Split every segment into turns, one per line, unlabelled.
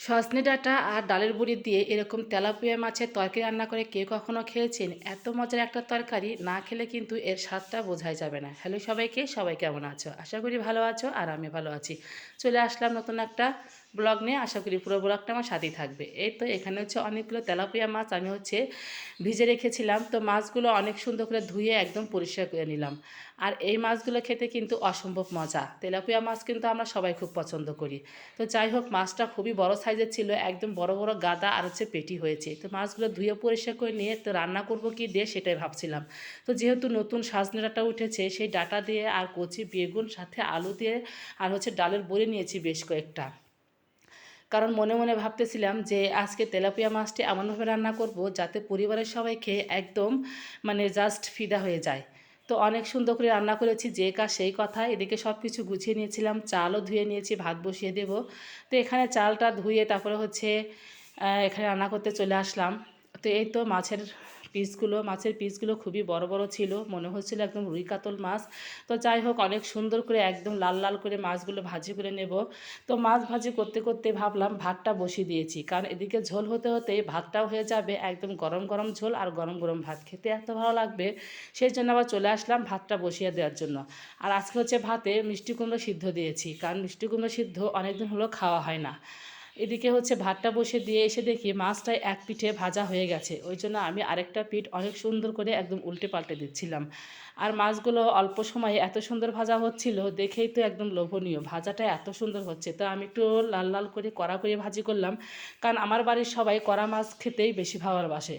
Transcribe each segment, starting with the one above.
সজনে ডাঁটা আর ডালের বুড়ি দিয়ে এরকম তেলাপুয়া মাছের তরকারি রান্না করে কেউ কখনো খেয়েছেন? এত মজার একটা তরকারি না খেলে কিন্তু এর স্বাদটা বোঝাই যাবে না। হ্যালো সবাইকে, সবাই কেমন আছো? আশা করি ভালো আছো আর আমি ভালো আছি। চলে আসলাম নতুন একটা ব্লগ নিয়ে আশা করি পুরো ব্লগটা আমার সাথেই থাকবে। এই তো এখানে হচ্ছে অনেকগুলো তেলাপিয়া মাছ আমি হচ্ছে ভিজে রেখেছিলাম। তো মাছগুলো অনেক সুন্দর করে ধুয়ে একদম পরিষ্কার করে নিলাম। আর এই মাছগুলো খেতে কিন্তু অসম্ভব মজা। তেলাপিয়া মাছ কিন্তু আমরা সবাই খুব পছন্দ করি। তো যাই হোক, মাছটা খুবই বড় সাইজের ছিল, একদম বড় বড় গাদা আর হচ্ছে পেটি হয়েছে। তো মাছগুলো ধুয়ে পরিষ্কার করে নিয়ে তো রান্না করব কি দিয়ে সেটাই ভাবছিলাম। তো যেহেতু নতুন সাজনে উঠেছে, সেই ডাটা দিয়ে আর কচি, বেগুন, সাথে আলু দিয়ে আর হচ্ছে ডালের বড়ি নিয়েছি বেশ কয়েকটা। কারণ মনে মনে ভাবতেছিলাম যে আজকে তেলাপিয়া মাছটি এমনভাবে রান্না করব যাতে পরিবারের সবাই খেয়ে একদম মানে জাস্ট ফিদা হয়ে যায়। তো অনেক সুন্দর করে রান্না করেছি যে কাজ সেই কথা। এদিকে সব কিছু গুছিয়ে নিয়েছিলাম, চালও ধুয়ে নিয়েছি, ভাত বসিয়ে দেব। তো এখানে চালটা ধুয়ে তারপরে হচ্ছে এখানে রান্না করতে চলে আসলাম। তো এই তো মাছের পিসগুলো মাছের পিসগুলো খুবই বড় বড় ছিল। মনে হচ্ছিল একদম রুই কাতল মাছ। তো যাই হোক, অনেক সুন্দর করে একদম লাল লাল করে মাছগুলো ভাজি করে নেব। তো মাছ ভাজি করতে করতে ভাবলাম ভাতটা বসিয়ে দিয়েছি। কারণ এদিকে ঝোল হতে হতে ভাতটাও হয়ে যাবে, একদম গরম গরম ঝোল আর গরম গরম ভাত। খেতে এত ভালো লাগবে। সেই জন্য আবার চলে আসলাম ভাতটা বসিয়ে দেওয়ার জন্য। আর আজকে হচ্ছে ভাতে মিষ্টি কুমড়ো সিদ্ধ দিয়েছি। কারণ মিষ্টি কুমড়ো সিদ্ধ অনেকদিন হলো খাওয়া হয় না। এদিকে হচ্ছে ভাতটা বসে দিয়ে এসে দেখি মাছটাই এক পিঠে ভাজা হয়ে গেছে। ওই জন্য আমি আরেকটা পিঠ অনেক সুন্দর করে একদম উল্টে পাল্টে দিচ্ছিলাম। আর মাছগুলো অল্প সময়ে এত সুন্দর ভাজা হচ্ছিল, দেখেই তো একদম লোভনীয়। ভাজাটা এত সুন্দর হচ্ছে। তো আমি একটু লাল লাল করে কড়া করে ভাজি করলাম, কারণ আমার বাড়ির সবাই কড়া মাছ খেতেই বেশি ভালোবাসে।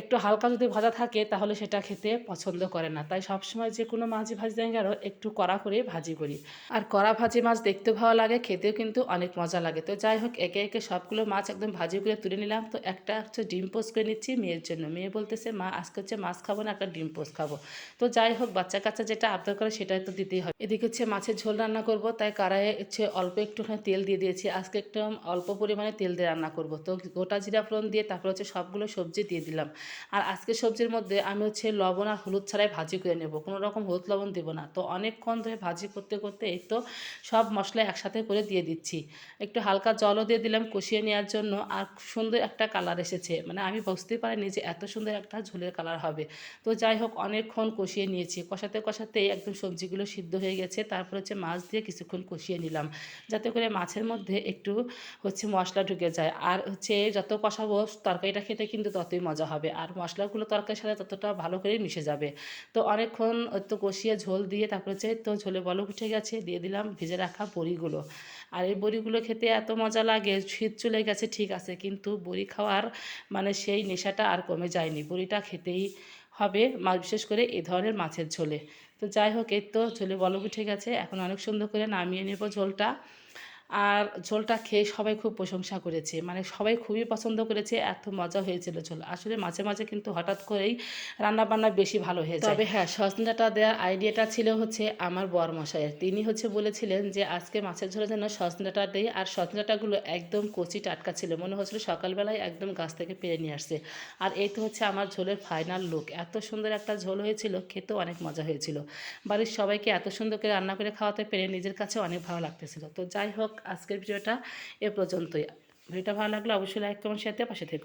একটু হালকা যদি ভাজা থাকে, তাহলে সেটা খেতে পছন্দ করে না। তাই সবসময় যে কোনো মাছ ভাজি দেয় গেল একটু কড়া করে ভাজি করি। আর কড়া ভাজি মাছ দেখতে ভালো লাগে, খেতেও কিন্তু অনেক মজা লাগে। তো যাই হোক, একে একে সবগুলো মাছ একদম ভাজি করে তুলে নিলাম। তো একটা হচ্ছে ডিম পোস্ট করে নিচ্ছি মেয়ের জন্য। মেয়ে বলতেছে, মা, আজকে হচ্ছে মাছ খাব না, একটা ডিম পোস্ট খাব। তো যাই হোক, বাচ্চা কাচ্চা যেটা আবদার করে সেটাই তো দিতেই হবে। এদিকে হচ্ছে মাছের ঝোল রান্না করব, তাই কড়াইয়ে হচ্ছে অল্প একটুখানি তেল দিয়ে দিয়েছি। আজকে একটু অল্প পরিমাণে তেল দিয়ে রান্না করব। তো গোটা জিরা ফোড়ন দিয়ে তারপর হচ্ছে সবগুলো সবজি দিয়ে দিলাম। আর আজকে সবজির মধ্যে আমি হচ্ছে লবণ আর হলুদ ছাড়াই ভাজি করে নেব। কোনো রকম হলুদ লবণ দেবো না। তো অনেকক্ষণ ধরে ভাজি করতে করতে এই তো সব মশলা একসাথে করে দিয়ে দিচ্ছি। একটু হালকা জলও দিয়ে দিলাম কষিয়ে নেওয়ার জন্য। আর সুন্দর একটা কালার এসেছে। মানে আমি বুঝতে পারিনি যে এত সুন্দর একটা ঝোলের কালার হবে। তো যাই হোক, অনেকক্ষণ কষিয়ে নিয়েছি। কষাতে কষাতেই একদম সবজিগুলো সিদ্ধ হয়ে গেছে। তারপর হচ্ছে মাছ দিয়ে কিছুক্ষণ কষিয়ে নিলাম। যাতে করে মাছের মধ্যে একটু হচ্ছে মশলা ঢুকে যায়। আর হচ্ছে যত কষাবো তরকারিটা খেতে কিন্তু ততই মজা হবে। আর মশলাগুলো তরকারির সাথে ততটা ভালো করে মিশে যাবে। তো অনেকক্ষণ তো কষিয়ে ঝোল দিয়ে তারপরে হচ্ছে তো ঝোলে বলক উঠে গেছে, দিয়ে দিলাম ভেজে রাখা বড়িগুলো। আর এই বড়িগুলো খেতে এত মজা লাগে, শীত চলে গেছে ঠিক আছে, কিন্তু বড়ি খাওয়ার মানে সেই নেশাটা আর কমে যায়নি। বড়িটা খেতেই হবে বিশেষ করে এই ধরনের মাছের ঝোলে। তো যাই হোক, এই তো ঝোলে বলক উঠে গেছে, এখন অনেক সুন্দর করে নামিয়ে নেব ঝোলটা। আর ঝোলটা খেয়ে সবাই খুব প্রশংসা করেছে। মানে সবাই খুবই পছন্দ করেছে, এত মজা হয়েছিল ঝোল। আসলে মাঝে মাঝে কিন্তু হঠাৎ করেই রান্না বান্না বেশি ভালো হয়ে যায়। তবে হ্যাঁ সজনাটা দেওয়ার আইডিয়াটা ছিল হচ্ছে আমার বর মশাইয়ের তিনি হচ্ছে বলেছিলেন যে, আজকে মাছের ঝোলের জন্য সজনাটা দেয় আর সজনাটাগুলো একদম কচি টাটকা ছিল। মনে হচ্ছিল সকালবেলায় একদম গাছ থেকে পেরে নিয়ে আসছে। আর এই তো হচ্ছে আমার ঝোলের ফাইনাল লুক এত সুন্দর একটা ঝোল হয়েছিল, খেতেও অনেক মজা হয়েছিল। বাড়ির সবাইকে এত সুন্দর করে রান্না করে খাওয়াতে পেরে নিজের কাছে অনেক ভালো লাগতেছিল। তো যাই হোক আজকের ভিডিওটা এ পর্যন্তই। ভিডিওটা ভালো লাগলে অবশ্যই লাইক কমেন্ট শেয়ার দিয়ে পাশে থেকো।